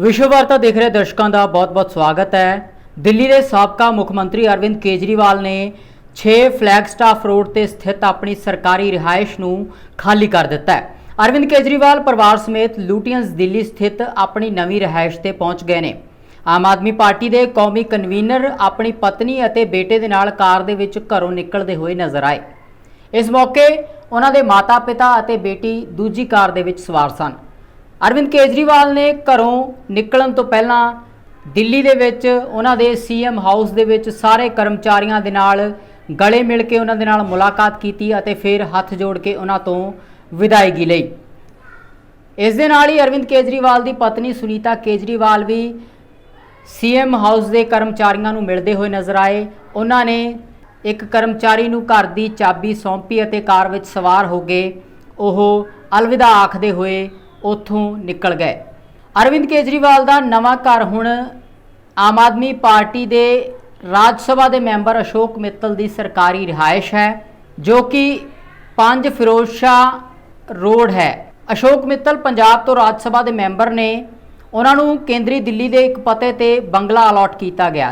ਵਿਸ਼ਵ ਵਾਰਤਾ ਦੇਖ ਰਹੇ ਦਰਸ਼ਕਾਂ ਦਾ ਬਹੁਤ-ਬਹੁਤ ਸਵਾਗਤ ਹੈ। ਦਿੱਲੀ ਦੇ ਸਾਬਕਾ ਮੁੱਖ ਮੰਤਰੀ ਅਰਵਿੰਦ ਕੇਜਰੀਵਾਲ ਨੇ 6 ਫਲੈਗਸਟਾਫ ਰੋਡ ਤੇ ਸਥਿਤ ਆਪਣੀ ਸਰਕਾਰੀ ਰਿਹਾਇਸ਼ ਨੂੰ ਖਾਲੀ ਕਰ ਦਿੱਤਾ ਹੈ। ਅਰਵਿੰਦ ਕੇਜਰੀਵਾਲ ਪਰਿਵਾਰ ਸਮੇਤ ਲੂਟੀਅਨਸ ਦਿੱਲੀ ਸਥਿਤ ਆਪਣੀ ਨਵੀਂ ਰਿਹਾਇਸ਼ ਤੇ ਪਹੁੰਚ ਗਏ ਨੇ। ਆਮ ਆਦਮੀ ਪਾਰਟੀ ਦੇ ਕੌਮੀ ਕਨਵੀਨਰ ਆਪਣੀ ਪਤਨੀ ਅਤੇ ਬੇਟੇ ਦੇ ਨਾਲ ਕਾਰ ਦੇ ਵਿੱਚ ਘਰੋਂ ਨਿਕਲਦੇ ਹੋਏ ਨਜ਼ਰ ਆਏ। ਇਸ ਮੌਕੇ ਉਹਨਾਂ ਦੇ ਮਾਤਾ-ਪਿਤਾ ਅਤੇ ਬੇਟੀ ਦੂਜੀ ਕਾਰ ਦੇ ਵਿੱਚ ਸਵਾਰ ਸਨ। ਅਰਵਿੰਦ ਕੇਜਰੀਵਾਲ ਨੇ ਘਰੋਂ ਨਿਕਲਣ ਤੋਂ ਪਹਿਲਾਂ ਦਿੱਲੀ ਦੇ ਵਿੱਚ ਉਹਨਾਂ ਦੇ ਸੀਐਮ ਹਾਊਸ ਦੇ ਵਿੱਚ ਸਾਰੇ ਕਰਮਚਾਰੀਆਂ ਦੇ ਨਾਲ ਗਲੇ ਮਿਲ ਕੇ ਉਹਨਾਂ ਦੇ ਨਾਲ ਮੁਲਾਕਾਤ ਕੀਤੀ ਅਤੇ ਫਿਰ ਹੱਥ ਜੋੜ ਕੇ ਉਹਨਾਂ ਤੋਂ ਵਿਦਾਇਗੀ ਲਈ। ਇਸ ਦੇ ਨਾਲ ਹੀ ਅਰਵਿੰਦ ਕੇਜਰੀਵਾਲ ਦੀ ਪਤਨੀ ਸੁਨੀਤਾ ਕੇਜਰੀਵਾਲ ਵੀ ਸੀਐਮ ਹਾਊਸ ਦੇ ਕਰਮਚਾਰੀਆਂ ਨੂੰ ਮਿਲਦੇ ਹੋਏ ਨਜ਼ਰ ਆਏ। ਉਹਨਾਂ ਨੇ ਇੱਕ ਕਰਮਚਾਰੀ ਨੂੰ ਘਰ ਦੀ ਚਾਬੀ ਸੌਂਪੀ ਅਤੇ ਕਾਰ ਵਿੱਚ ਸਵਾਰ ਹੋ ਗਏ ਉਹ ਅਲਵਿਦਾ ਆਖਦੇ ਹੋਏ ਉੱਥੋਂ ਨਿਕਲ ਗਏ। ਅਰਵਿੰਦ ਕੇਜਰੀਵਾਲ ਦਾ ਨਵਾਂ ਘਰ ਹੁਣ ਆਮ ਆਦਮੀ ਪਾਰਟੀ ਦੇ ਰਾਜ ਸਭਾ ਦੇ ਮੈਂਬਰ ਅਸ਼ੋਕ ਮਿੱਤਲ ਦੀ ਸਰਕਾਰੀ ਰਿਹਾਇਸ਼ ਹੈ, ਜੋ ਕਿ 5 ਫਿਰੋਜ਼ ਸ਼ਾਹ ਰੋਡ ਹੈ। ਅਸ਼ੋਕ ਮਿੱਤਲ ਪੰਜਾਬ ਤੋਂ ਰਾਜ ਸਭਾ ਦੇ ਮੈਂਬਰ ਨੇ। ਉਹਨਾਂ ਨੂੰ ਕੇਂਦਰੀ ਦਿੱਲੀ ਦੇ ਇੱਕ ਪਤੇ ਤੇ ਬੰਗਲਾ ਅਲਾਟ ਕੀਤਾ ਗਿਆ।